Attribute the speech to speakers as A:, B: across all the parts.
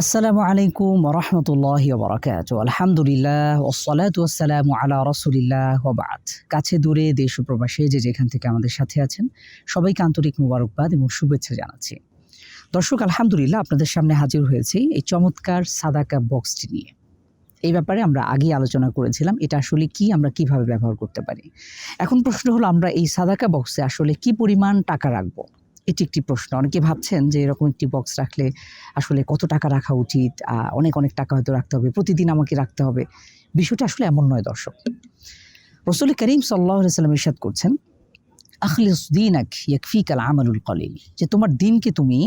A: আসসালামু আলাইকুম রহমতুল্লাহ বরাকাত আলহামদুলিল্লাহ ওসলাত ওসালাম আলা রসুলিল্লাহ ওবাদ কাছে দূরে দেশ প্রবাসে যে যেখান থেকে আমাদের সাথে আছেন, সবাইকে আন্তরিক মুবারকবাদ এবং শুভেচ্ছা জানাচ্ছি। দর্শক, আলহামদুলিল্লাহ আপনাদের সামনে হাজির হয়েছি এই চমৎকার সাদাকা বক্সটি নিয়ে। এই ব্যাপারে আমরা আগেই আলোচনা করেছিলাম, এটা আসলে কি, আমরা কীভাবে ব্যবহার করতে পারি। এখন প্রশ্ন হলো, আমরা এই সাদাকা বক্সে আসলে কি পরিমাণ টাকা রাখব? এটি একটি প্রশ্ন। অনেকে ভাবছেন যে এরকম একটি বক্স রাখলে আসলে কত টাকা রাখা উচিত? অনেক অনেক টাকা হয়তো রাখতে হবে। প্রতিদিন আমাকে রাখতে হবে। বিষয়টা আসলে এমন নয়, দর্শক। রসুল করিম সাল্লাহ সাল্লাম ইরশাদ করছেন, আখলিস দিনাক ইয়াকফিক আল আমালুল কলিল। যে তোমার দিনকে তুমি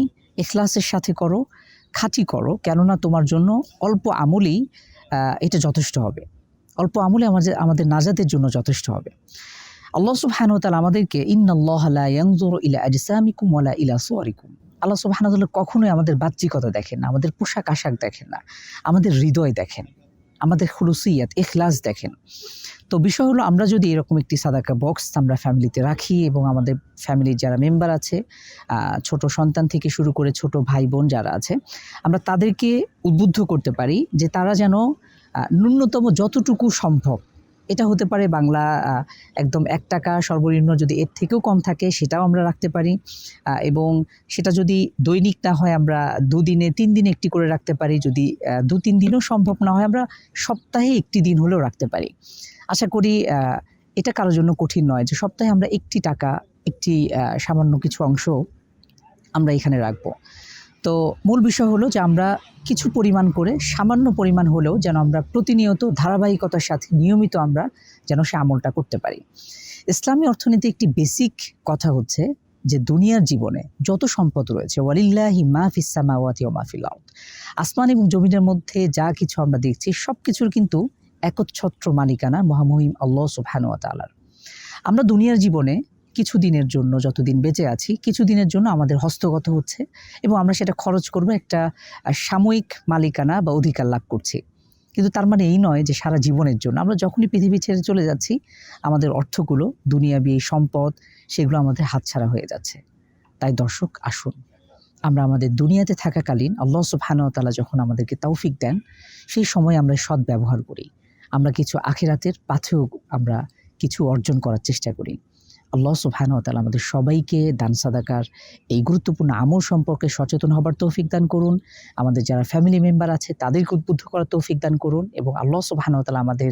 A: এখলাসের সাথে করো, খাঁটি করো, কেননা তোমার জন্য অল্প আমলেই এটা যথেষ্ট হবে। অল্প আমলে আমাদের আমাদের নাজাদের জন্য যথেষ্ট হবে। আল্লাহ সুবহানাহু ওয়া আমাদেরকে আল্লাহ সুবহানাহু ওয়া কখনোই আমাদের বাহ্যিকতা দেখেন না, আমাদের পোশাক আশাক দেখেন না, আমাদের হৃদয় দেখেন, আমাদের খুলুসিয়াত এখলাস দেখেন। তো বিষয় হলো, আমরা যদি এরকম একটি সাদাকা বক্স আমরা ফ্যামিলিতে রাখি এবং আমাদের ফ্যামিলির যারা মেম্বার আছে ছোট সন্তান থেকে শুরু করে ছোট ভাই বোন যারা আছে, আমরা তাদেরকে উদ্বুদ্ধ করতে পারি যে তারা যেন ন্যূনতম যতটুকু সম্ভব এটা হতে পারে বাংলা একদম এক টাকা সর্বনিম্ন যদি এর থেকেও কম থাকে সেটাও আমরা রাখতে পারি। এবং সেটা যদি দৈনিক না হয় আমরা দুদিনে, তিন দিনে একটি করে রাখতে পারি। যদি দু, তিন দিনও সম্ভব না হয় আমরা সপ্তাহে একটি দিন হলেও রাখতে পারি। আশা করি এটা কারোর জন্য কঠিন নয় যে সপ্তাহে আমরা একটি টাকা, একটি সামান্য কিছু অংশ আমরা এখানে রাখব। তো মূল বিষয় হলো যে আমরা কিছু পরিমাণ করে সামান্য পরিমাণ হলেও যেন আমরা প্রতিনিয়ত ধারাবাহিকতার সাথে নিয়মিত আমরা যেন সে আমলটা করতে পারি। ইসলামী অর্থনীতি একটি বেসিক কথা হচ্ছে যে দুনিয়ার জীবনে যত সম্পদ রয়েছে, ওয়ালিল্লাহি মা ফিসামাওয়াতি ও মাহফিল আসমান এবং জমিনের মধ্যে যা কিছু আমরা দেখছি সব কিছুর কিন্তু একচ্ছত্র মালিকানা মহামহিম আল্লাহ সুবহানুয়া তালার আমরা দুনিয়ার জীবনে কিছু দিনের জন্য যতদিন বেঁচে আছি কিছু দিনের জন্য আমাদের হস্তগত হচ্ছে এবং আমরা সেটা খরচ করব একটা সাময়িক মালিকানা বা অধিকার লাভ করছি। কিন্তু তার মানে এই নয় যে সারা জীবনের জন্য। আমরা যখনই পৃথিবী ছেড়ে চলে যাচ্ছি, আমাদের অর্থগুলো, দুনিয়াবি সম্পদ, সেগুলো আমাদের হাতছাড়া হয়ে যাচ্ছে। তাই দর্শক, আসুন। আমরা আমাদের দুনিয়াতে থাকাকালীন আল্লাহ সুবহানাহু ওয়া যখন আমাদেরকে তৌফিক দেন, সেই সময় আমরা সৎ ব্যবহার করি। আমরা কিছু আখেরাতের পাথেও আমরা কিছু অর্জন করার চেষ্টা করি। আল্লাহ তাআলা আমাদের সবাইকে দান, সাদাকার এই গুরুত্বপূর্ণ আমল সম্পর্কে সচেতন হবার তৌফিক দান করুন। আমাদের যারা ফ্যামিলি মেম্বার আছে, তাদেরকে উদ্বুদ্ধ করার তৌফিক দান করুন এবং আল্লাহ তাআলা আমাদের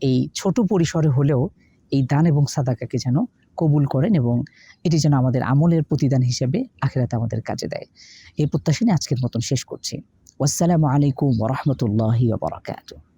A: এই ছোট পরিসরে হলেও এই দান এবং সাদাকাকে যেন কবুল করেন এবং এটি যেন আমাদের আমলের প্রতিদান হিসেবে আখিরাতে আমাদের কাজে দেয়। এই প্রত্যাশা নিয়ে আজকের মতন শেষ করছি। ওয়াসসালামু আলাইকুম ওরহমতুল্লাহি বারাকাতুহ।